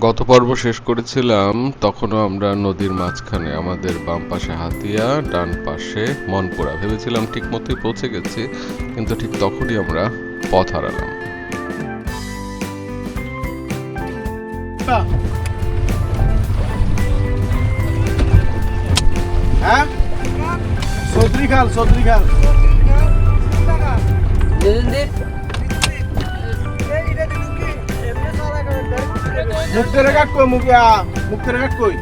গত পর্ব শেষ করেছিলাম তখনও আমরা নদীর মাঝখানে আমাদের বাম পাশে হাতিয়া ডান পাশে মনপুরা। ভেবেছিলাম ঠিক মতোই পৌঁছে গেছি কিন্তু ঠিক তখনই আমরা পথ হারালাম। হ্যাঁ? সদরি খাল মুক্তের কাট কই মুখিয়া মুক্তের কাট কই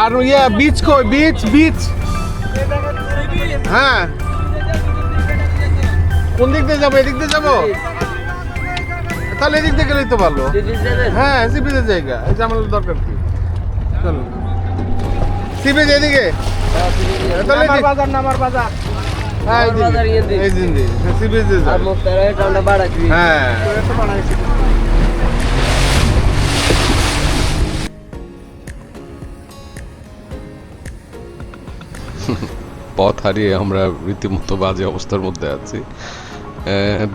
আর ইয়া বিচ কই বিচ বিচ হ্যাঁ কোন দিক দিয়ে যাব এদিক দিয়ে যাব তাহলে এদিক দিয়ে গেলেই তো ভালো হ্যাঁ সিবিজের জায়গা এই আমাদের দরকার কি চলো তাহলে এদিকে- বাজার নামার বাজার পথ হারিয়ে আমরা রীতিমতো বাজে অবস্থার মধ্যে আছি।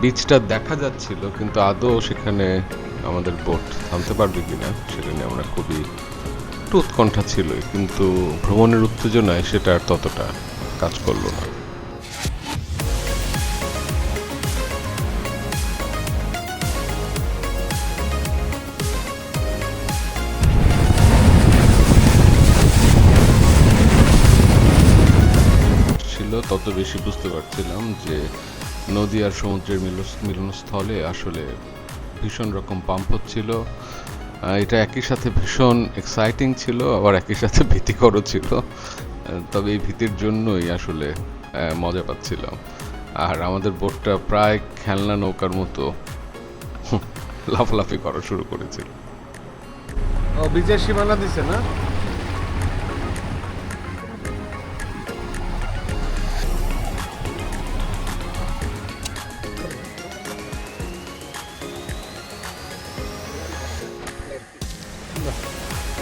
বিচটা দেখা যাচ্ছিল কিন্তু আদৌ সেখানে আমাদের বোট থামতে পারবে কিনা সেটা নিয়ে আমরা খুবই একটু উৎকণ্ঠা ছিল কিন্তু ভ্রমণের উত্তেজনায় সেটা আর ততটা কাজ করল না। তত বেশি বুঝতে পারছিলাম যে নদী আর সমুদ্রের মিলনস্থলে আসলে ভীষণ রকম পাম্প হচ্ছিল। এটা একই সাথে ভীষণ এক্সাইটিং ছিল, আবার একই সাথে ভীতিকরও ছিল। তবে এই ভীতির জন্যই আসলে মজা পাচ্ছিলাম। আর আমাদের বোটটা প্রায় খেলনা নৌকার মতো লাফালাফি করা শুরু করেছিল। বিচের সীমানা দিছে না?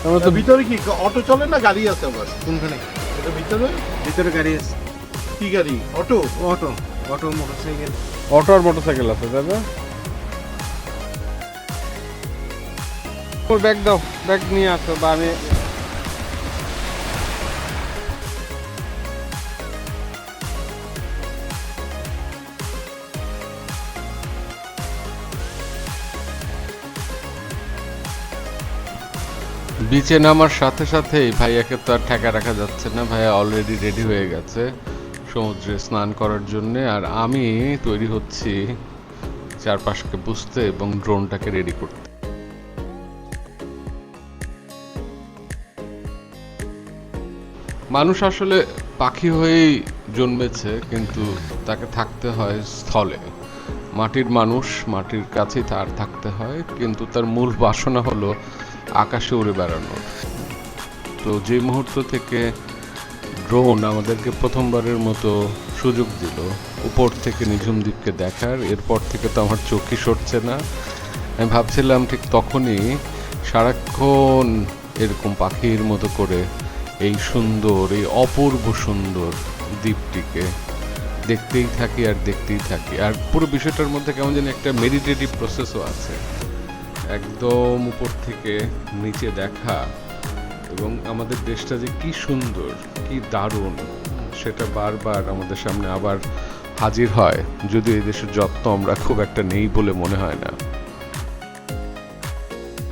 আমরা তো ভিতরে কি অটো চলে না গাড়ি আছে আবার? কোনখানে? এটা ভিতরে? ভিতরে গাড়ি আছে। কি গাড়ি? Auto? Auto. Auto motorcycle. Auto আর মোটরসাইকেল আছে দাদা ব্যাগ দাও ব্যাগ নিয়ে আসো বা আমি বিচে নামার সাথে সাথেই ভাইয়াকে তো আর ঠেকা রাখা যাচ্ছে না। ভাইয়া অলরেডি রেডি হয়ে গেছে সমুদ্রে স্নান করার জন্য। আর আমি তৈরি হচ্ছি চারপাশকে বুঝতে এবং ড্রোনটাকে রেডি করতে। মানুষ আসলে পাখি হয়েই জন্মেছে, কিন্তু তাকে থাকতে হয় স্থলে। মাটির মানুষ মাটির কাছেই তার থাকতে হয়, কিন্তু তার মূল বাসনা হলো আকাশে উড়ে বেড়ানো। তো যে মুহূর্ত থেকে ড্রোন আমাদেরকে প্রথমবারের মতো সুযোগ দিল, উপর থেকে নিঝুম দ্বীপকে দেখার, এরপর থেকে তো আমার চোখই সরছে না। আমি ভাবছিলাম ঠিক তখনই সারাক্ষণ এরকম পাখির মতো করে এই সুন্দর, এই অপূর্ব সুন্দর দ্বীপটিকে দেখতেই থাকি আর দেখতেই থাকি। আর পুরো বিষয়টার মধ্যে কেমন যেন একটা মেডিটেটিভ প্রসেসও আছে। একদম উপর থেকে নিচে দেখা এবং আমাদের দেশটা যে কি সুন্দর, কি দারুণ, সেটা বারবার আমাদের সামনে আবার হাজির হয়। যদি এই দেশের যত্ন আমরা খুব একটা নেই বলে মনে হয় না।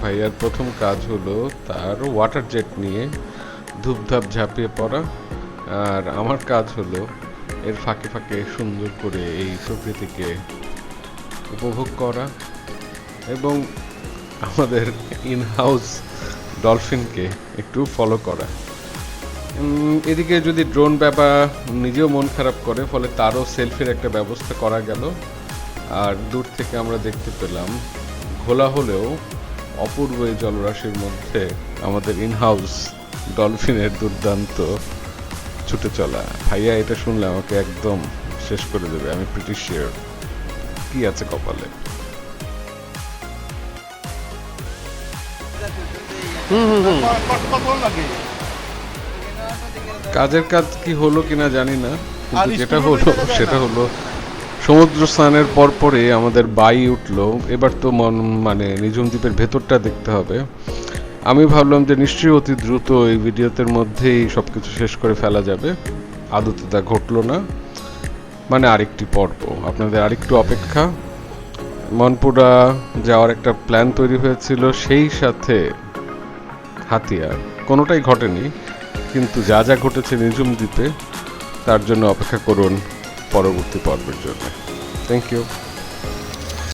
ভাইয়ার প্রথম কাজ হলো তার ওয়াটার জেট নিয়ে ধূপধাপ ঝাঁপিয়ে পড়া। আর আমার কাজ হলো এর ফাঁকে ফাঁকে সুন্দর করে এই প্রকৃতিকে উপভোগ করা। এবং আমাদের ইন হাউস ডলফিনকে একটু ফলো করা। এদিকে যদি ড্রোন ব্যাপার নিজেও মন খারাপ করে, ফলে তারও সেলফির একটা ব্যবস্থা করা গেল। আর দূর থেকে আমরা দেখতে পেলাম, ঘোলা হলেও অপূর্ব এই জলরাশির মধ্যে আমাদের ইন হাউস ডলফিনের দুর্দান্ত ছুটে চলা। ভাইয়া, এটা শুনলে আমাকে একদম শেষ করে দেবে, আমি ব্রিটিশ কি আছে কপালে? কাজের কাজ কি হলো কিনা জানি না কিন্তু যেটা হলো সেটা হলো সমুদ্র স্নানের পরপরে আমাদের বাই উঠল। এবার তো মন মানে নিঝুম দ্বীপের ভেতরটা দেখতে হবে। আমি ভাবলাম যে নিশ্চয়ই অতি দ্রুত এই ভিডিওতের মধ্যেই সব কিছু শেষ করে ফেলা যাবে। আদতে তা ঘটলো না। মানে আরেকটি পর্ব। আপনাদের আরেকটু অপেক্ষা। মনপুরা যাওয়ার একটা প্ল্যান তৈরি হয়েছিল, সেই সাথে হাতিয়ার। কোনোটাই ঘটেনি, কিন্তু যা যা ঘটেছে নিজুম দ্বীপে, তার জন্য অপেক্ষা করুন পরবর্তী পর্বের জন্য। Thank you